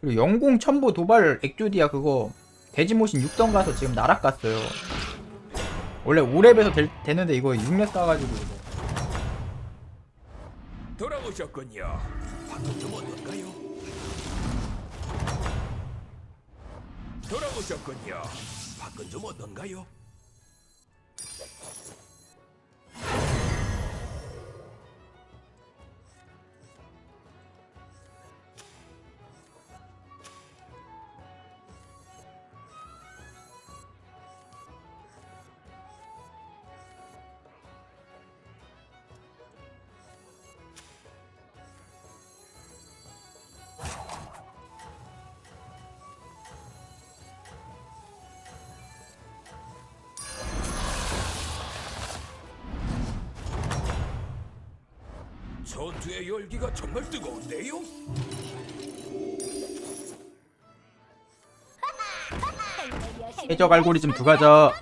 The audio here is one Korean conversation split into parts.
그리고 영공 첨보 도발 액조디아 그거 돼지모신 6던 가서 지금 나락 갔어요. 원래 5렙에서 될, 되는데 이거 6렙 가가지고 이거. 돌아오셨군요. 방금 좀 어떤가요? 돌아오셨군요. 밖은 좀 어떤가요? 전투의 열기가 정말 뜨거운데요? 해적 알고리즘 두 가자.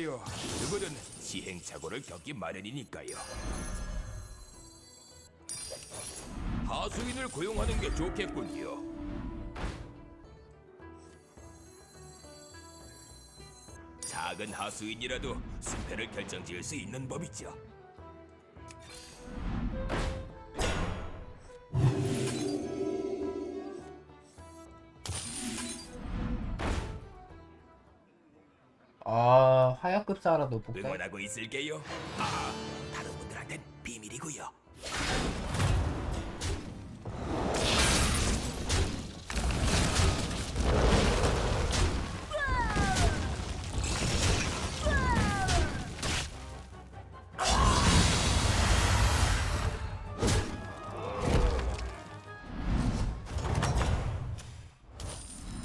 괜찮아요. 누구든 시행착오를 겪기 마련이니까요. 하수인을 고용하는 게 좋겠군요. 작은 하수인이라도 승패를 결정지을 수 있는 법이죠. 아 하야급 사라도 볼까? 응원하고 있을게요. 아, 다른 분들한텐 비밀이고요.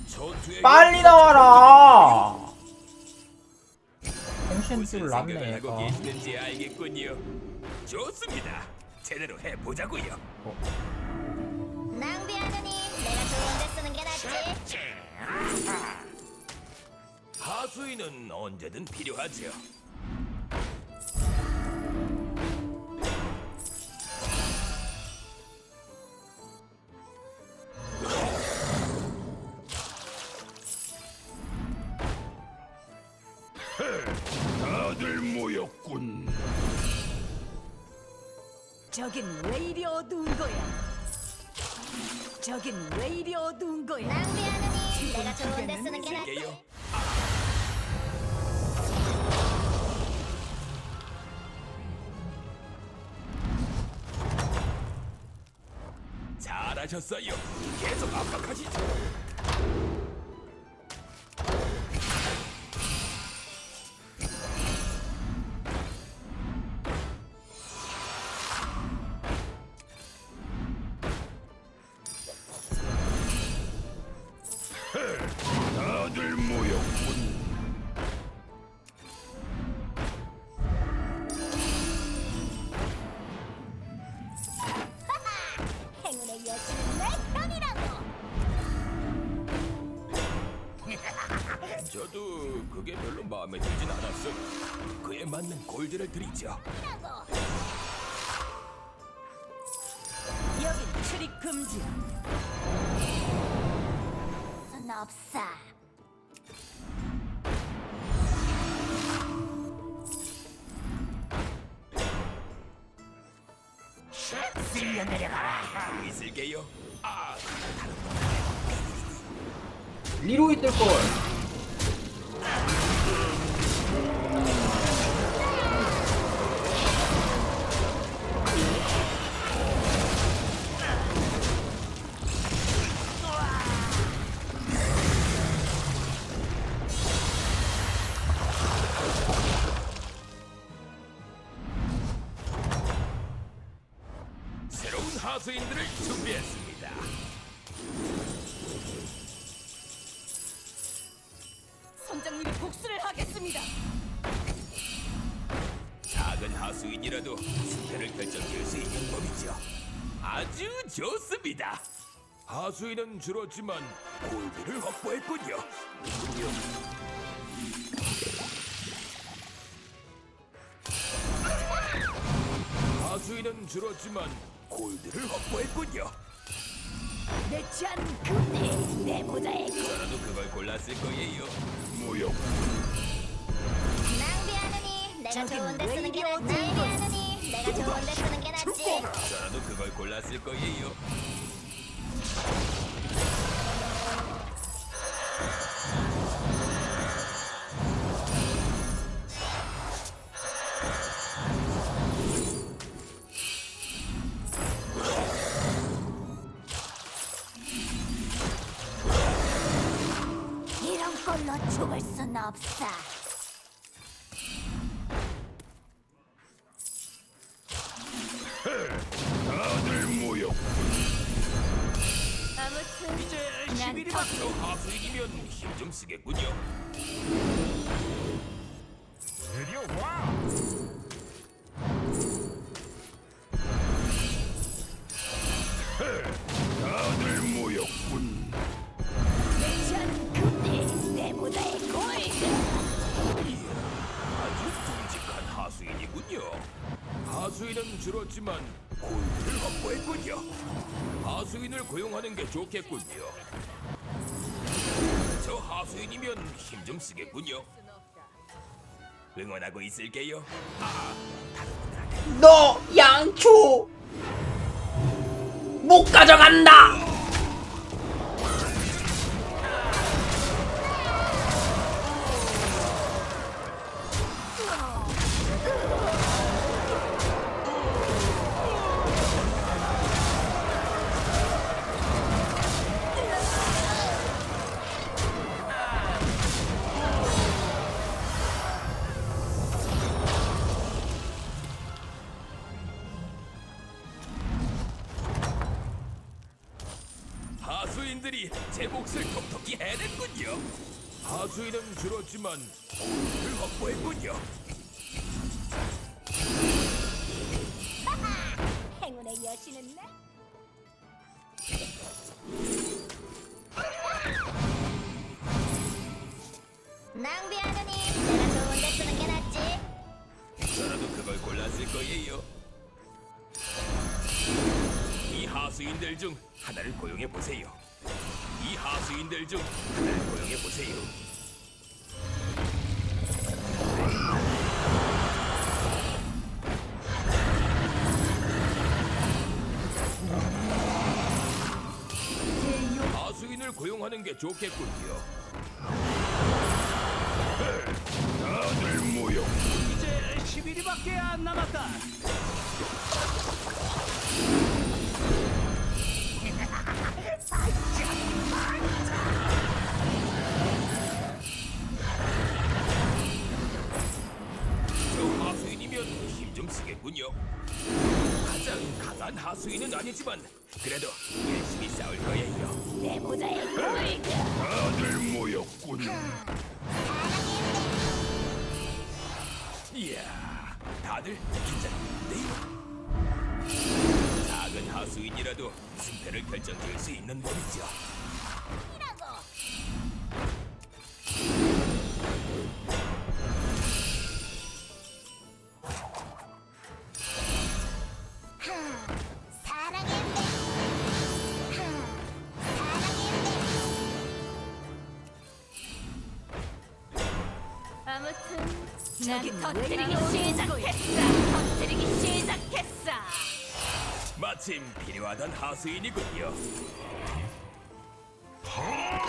전투의 빨리 나와라. 하고 얘가. 계시는지 알겠군요. 좋습니다. 제대로 해보자고요. 낭비하느니 내가 좋은 데 쓰는 게 낫지. 하수인은 언제든 필요하죠. 저긴 왜 이리 어두운 거야? 저긴 왜 이리 어두운 거야? 낭비하느니 내가 좋은 데 쓰는 게. 낫지. 잘하셨어요. 계속 압박하시죠. 그게 별로 마음에 들진 않았어요. 그에 맞는 골드를 드리죠. 여긴 출입 금지. 손 없어. 있을게요. 아, 리로이 뜰 걸. 하겠습니다. 작은 하수인이라도 승패를 결정지을 수 있는 법이죠. 아주 좋습니다. 하수인은 줄었지만 골드를 확보했군요. 하수인은 줄었지만 골드를 확보했군요. 내찬 금리 내 모자에 저라도 그걸 골랐을 거예요. 무용. 좋은데 왜 쓰는 게 이리 낫지? 낭비하느니 내가 좋은 데 쓰는 게 낫지? 저라도 그걸 골랐을 거예요. 이제 난 11위 맞춰 하수인이면 힘 좀 쓰겠군요. 골드를 확보했군요. 하수인을 고용하는 게 좋겠군요. 저 하수인이면 힘 좀 쓰겠군요. 응원하고 있을게요. 아, 너 양초 못 가져간다. 몫을 톡톡히 해냈군요. 하수인은 줄었지만 골드를 확보했군요. 행운의 여신은 나 낭비하느니 내가 좋은데 쓰는 게 낫지 저라도 그걸 골랐을 거예요. 이 하수인들 중 하나를 고용해 보세요. 이 하수인들 중 하나를 고용해 보세요. 하수인을 고용하는 게 좋겠군요. 다들 모여. 이제 11위밖에 안 남았다. 다들 긴장되네요. 작은 하수인이라도 승패를 결정지을 수 있는 법이죠. 아무튼 난왜 터뜨리기 마침 필요하던 하수인이군요.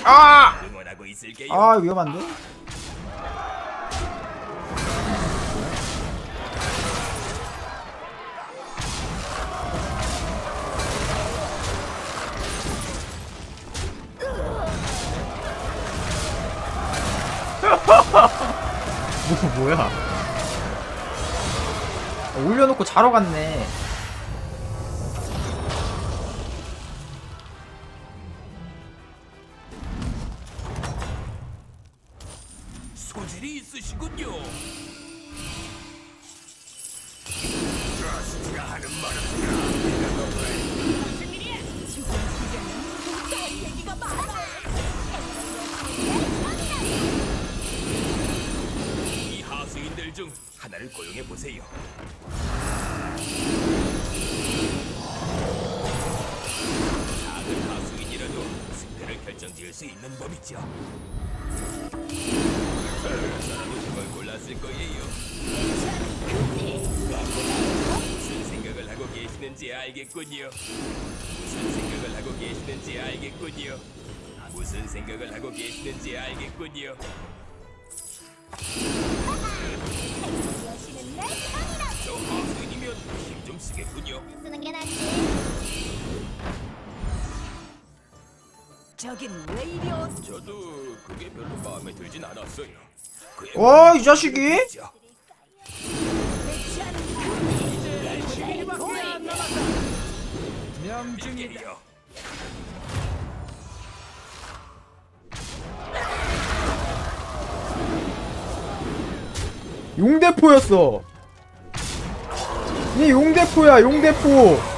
아, 응원하고 있을게요. 아 위험한데? 뭐 뭐야? 올려놓고 자러 갔네. 소질이 있으시군요. 트러스트가 하는 말은 무슨 일이야? 얘기가 많아. 이 하수인들 중 하나를 고용해 보세요. 작은 하수인이라도 승패를 결정지을 수 있는 법이죠. 저걸 골랐을 거예요. 무슨 생각을 하고 계시는지 알겠군요. 무슨 생각을 하고 계시는지 알겠군요. 무슨 생각을 하고 계시는지 알겠군요. 여신은 내 편이라. 저 하수인이면 힘좀 쓰겠군요. 쓰는 게 낫지. 저긴 왜 이리 어? 저도 그게 별로 마음에 들진 않았어요. 와, 이 자식이? 문제죠. 이제 11일밖에 안 남았다. 명중이다. 용대포였어. 이 용대포야, 용대포.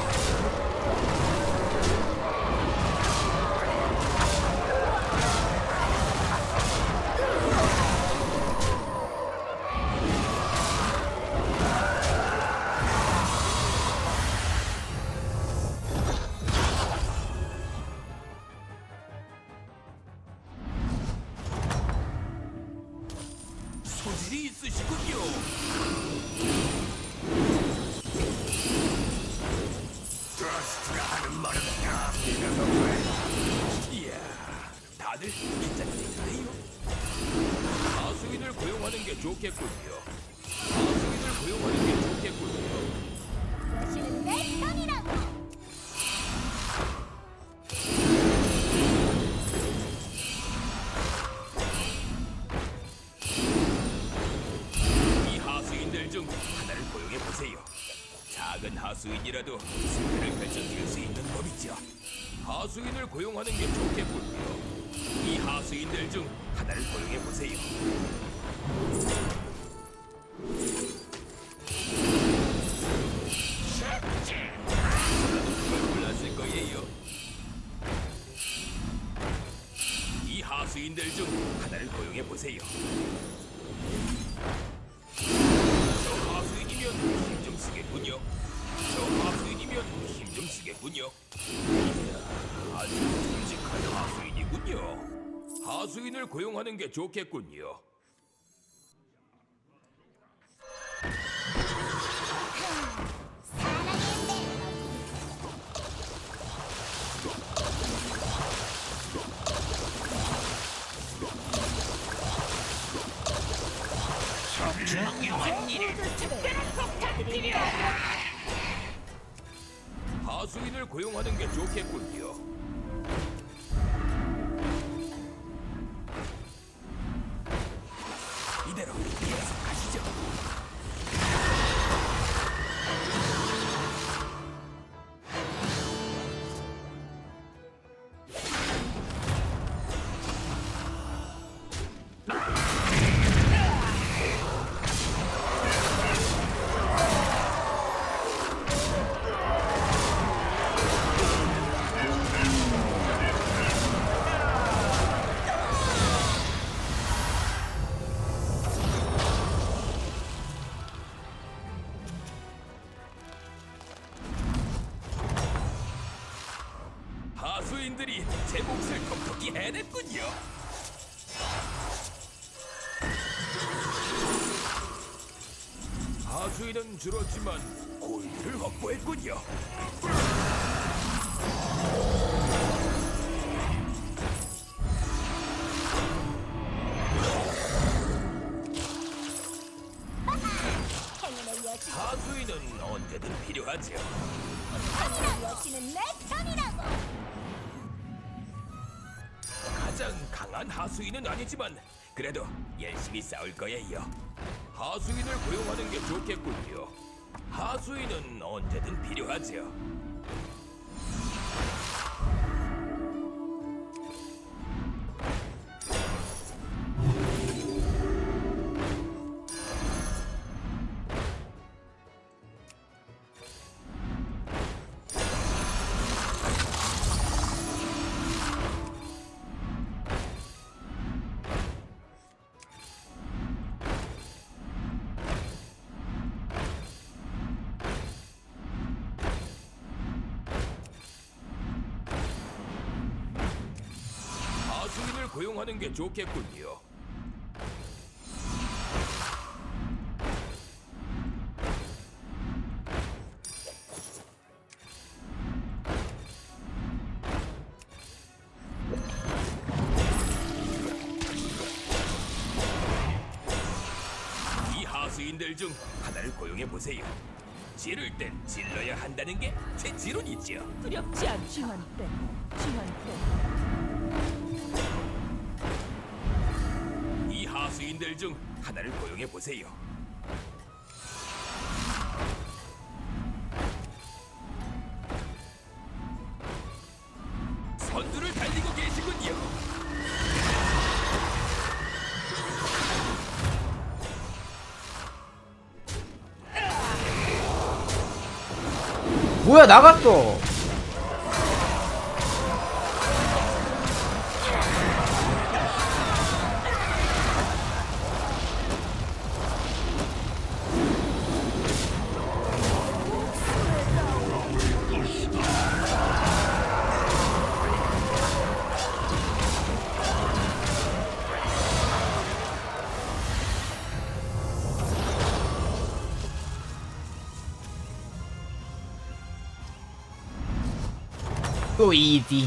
하수인이라도 승패를 결정지을 수 있는 법이죠. 하수인을 고용하는 게 좋겠군요. 이 하수인들 중 하나를 고용해 보세요. 이 하수인들 중 하나를 고용해 보세요. 저 하수인이면 힘 좀 쓰겠군요. 이야, 아주 듬직한 하수인이군요. 하수인을 고용하는 게 좋겠군요. 하수인을 고용하는 게 좋겠군요. 하수인은 줄었지만 골드를 확보했군요. 하수인은 언제든 필요하죠. 여신은 내 편이라고. 가장 강한 하수인은 아니지만 그래도 열심히 싸울 거예요. 하수인을 고용하는 게 좋겠군요. 하수인은 언제든 필요하죠. 허용하는 게 좋겠군요. 이 하수인들 중 하나를 고용해 보세요. 선두를 달리고 계시군요. 뭐야 나갔어 또 이지